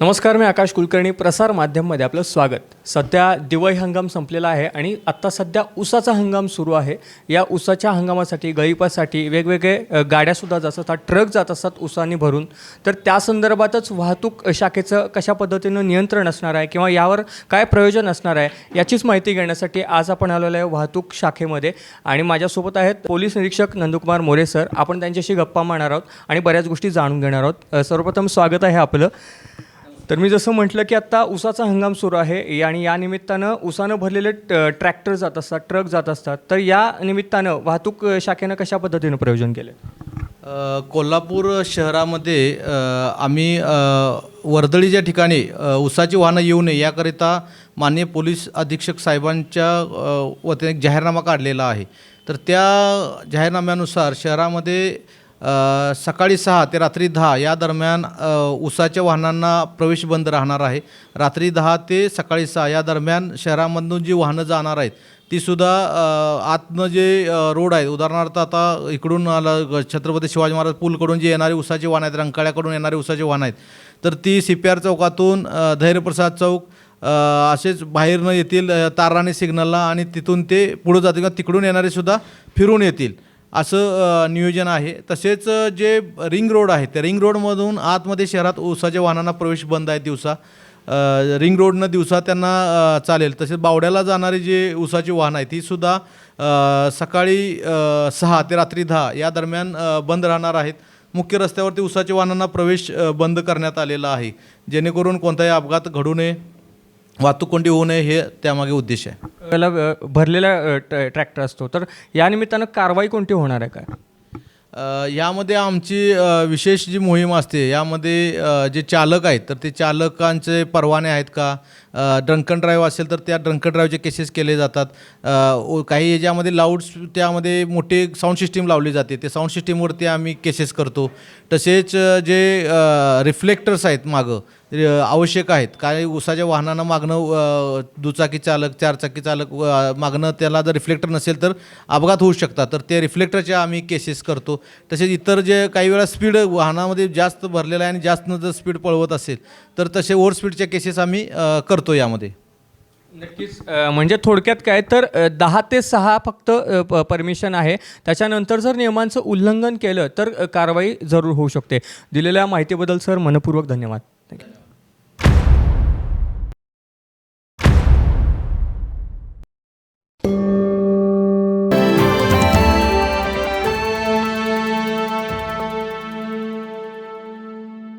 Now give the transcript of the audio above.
नमस्कार मी आकाश कुलकर्णी प्रसार माध्यममध्ये आपलं स्वागत. सध्या दिवाळी हंगाम संपलेला आहे आणि आत्ता सध्या उसाचा हंगाम सुरू आहे. या उसाच्या हंगामासाठी गळीपासाठी वेगवेगळे गाड्यासुद्धा जात असतात ट्रक जात असतात ऊसाने भरून. तर त्या संदर्भातच वाहतूक शाखेचं कशा पद्धतीनं नियंत्रण असणार आहे किंवा यावर काय प्रयोजन असणार आहे याचीच माहिती घेण्यासाठी आज आपण आलेलो आहे वाहतूक शाखेमध्ये. आणि माझ्यासोबत आहेत पोलीस निरीक्षक नंदकुमार मोरे सर. आपण त्यांच्याशी गप्पा मारणार आहोत आणि बऱ्याच गोष्टी जाणून घेणार आहोत. सर्वप्रथम स्वागत आहे आपलं. तर मी जसं म्हटलं की आत्ता उसाचा हंगाम सुरू आहे आणि या निमित्तानं ऊसानं भरलेले ट- ट्रॅक्टर जात असतात ट्रक जात असतात. तर या निमित्तानं वाहतूक शाखेनं कशा पद्धतीनं प्रयोजन केलं? कोल्हापूर शहरामध्ये आम्ही वर्दळीच्या ठिकाणी ऊसाची उसाची वाहनं येऊ नये याकरिता माननीय पोलीस अधीक्षक साहेबांच्या वतीने एक जाहीरनामा काढलेला आहे. तर त्या जाहीरनाम्यानुसार शहरामध्ये सकाळी सहा ते रात्री दहा या दरम्यान उसाच्या वाहनांना प्रवेश बंद राहणार आहे. रात्री दहा ते सकाळी सहा या दरम्यान शहरामधून जी वाहनं जाणार आहेत तीसुद्धा अ, आतनं जे रोड आहेत उदाहरणार्थ आता इकडून आलं छत्रपती शिवाजी महाराज पूलकडून जे येणारी उसाची वाहन आहेत रंकाळ्याकडून येणारी उसाचे वाहन आहेत तर ती सी पी आर चौकातून धैर्यप्रसाद चौक असेच बाहेरनं येतील अ, ताराणी सिग्नलला आणि तिथून ते पुढं जातील किंवा तिकडून येणारे सुद्धा फिरून येतील. असं नियोजन आहे. तसेच जे रिंग रोड आहे त्या रिंग रोडमधून आतमध्ये शहरात ऊसाच्या वाहनांना प्रवेश बंद आहे दिवसा. रिंग रोडनं दिवसा त्यांना चालेल. तसेच बावड्याला जाणारी जी ऊसाची वाहन आहे ती सुद्धा सकाळी सहा ते रात्री दहा या दरम्यान बंद राहणार आहेत. मुख्य रस्त्यावरती ऊसाच्या वाहनांना प्रवेश बंद करण्यात आलेला आहे. जेणेकरून कोणताही अपघात घडू नये. वाहतूक कोंडी होऊ नये हे त्यामागे उद्देश आहे. याला अ, भरलेला ट्रॅक्टर असतो. तर या निमित्तानं कारवाई कोणती होणार आहे काय? अ, यामध्ये आमची अ, विशेष जी मोहीम असते यामध्ये अ, जे चालक आहेत तर ते चालकांचे परवाने आहेत का? ड्रंकन ड्राईव्ह असेल तर त्या ड्रंकन ड्राईव्हचे केसेस केले जातात. अ, ओ- काही याच्यामध्ये लाऊड त्यामध्ये मोठी साऊंड सिस्टीम लावली जाते. ते साऊंड सिस्टीमवरती आम्ही केसेस करतो. तसेच अ, जे रिफ्लेक्टर्स आहेत मागं आवश्यक आहेत. काही उसाच्या वाहनांना मागणं दुचाकी चालक चारचाकी चालक मागणं त्याला जर रिफ्लेक्टर नसेल तर अपघात होऊ शकतात. तर ते रिफ्लेक्टरच्या आम्ही केसेस करतो. तसेच इतर जे काही वेळा स्पीड वाहनामध्ये जास्त भरलेलं आहे आणि जास्त जर स्पीड पळवत असेल तर तसे ओव्हर स्पीडच्या केसेस आम्ही करतो यामध्ये. नक्कीच म्हणजे थोडक्यात काय तर दहा ते सहा फक्त परमिशन आहे. त्याच्यानंतर जर नियमांचं उल्लंघन केलं तर कारवाई जरूर होऊ शकते. दिलेल्या माहितीबद्दल सर मनपूर्वक धन्यवाद. थँक्यू